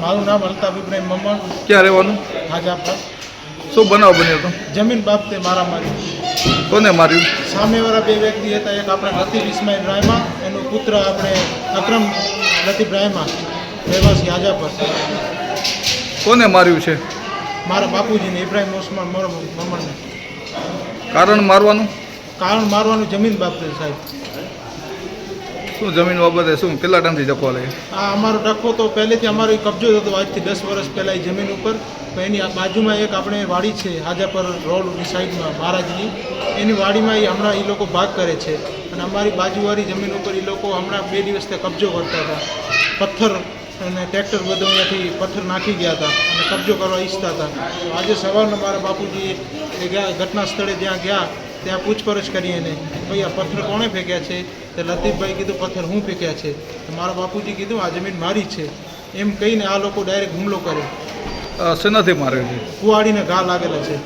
મારું નામ અલ્તાફ ઇબ્રાહિમ મમણ. ક્યાં રહેવાનું? હાજા પર. શું બનાવ બન્યો હતો? જમીન બાબતે મારા મારી કોને માર્યું? સામેવાળા બે વ્યક્તિ હતા. એક આપણે લતીફ ઇસ્માઇલ રાયમા એનો પુત્ર આપણે અક્રમ લતીફ રાયમા રહેવાસી હાજા પર. કોને માર્યું છે? મારા બાપુજીને ઇબ્રાહિમ ઓસમાન મોર મમણને. કારણ મારવાનું? કારણ મારવાનું જમીન બાબતે સાહેબ. શું જમીન બાબતે શું, કેટલા ટાઈમથી ડખો લે આ અમારો ડખો તો પહેલેથી અમારો કબજો હતો આજથી દસ વર્ષ પહેલાં એ જમીન ઉપર. તો એની બાજુમાં એક આપણે વાડી છે, હાજાપર રોડની સાઈડમાં, મહારાજની. એની વાડીમાં એ હમણાં એ લોકો ભાગ કરે છે. અને અમારી બાજુવાળી જમીન ઉપર એ લોકો હમણાં બે દિવસથી કબજો કરતા હતા. પથ્થર અને ટ્રેક્ટર બધું પથ્થર નાખી ગયા હતા અને કબજો કરવા ઈચ્છતા હતા. આજે સવારના મારા બાપુજી એ ગયા ઘટના સ્થળે જ્યાં ગયા, ત્યાં પૂછપરછ કરી એને. ભાઈ, આ પથ્થર કોણે ફેંક્યા છે? તે લતીફભાઈ કીધું પથ્થર હું ફેંક્યા છે? તો મારા બાપુજી કીધું આ જમીન મારી છે. એમ કહીને આ લોકો ડાયરેક્ટ હુમલો કર્યો. અ, શેનાથી માર્યો છે? કુવાડીને ઘા લાગેલા છે.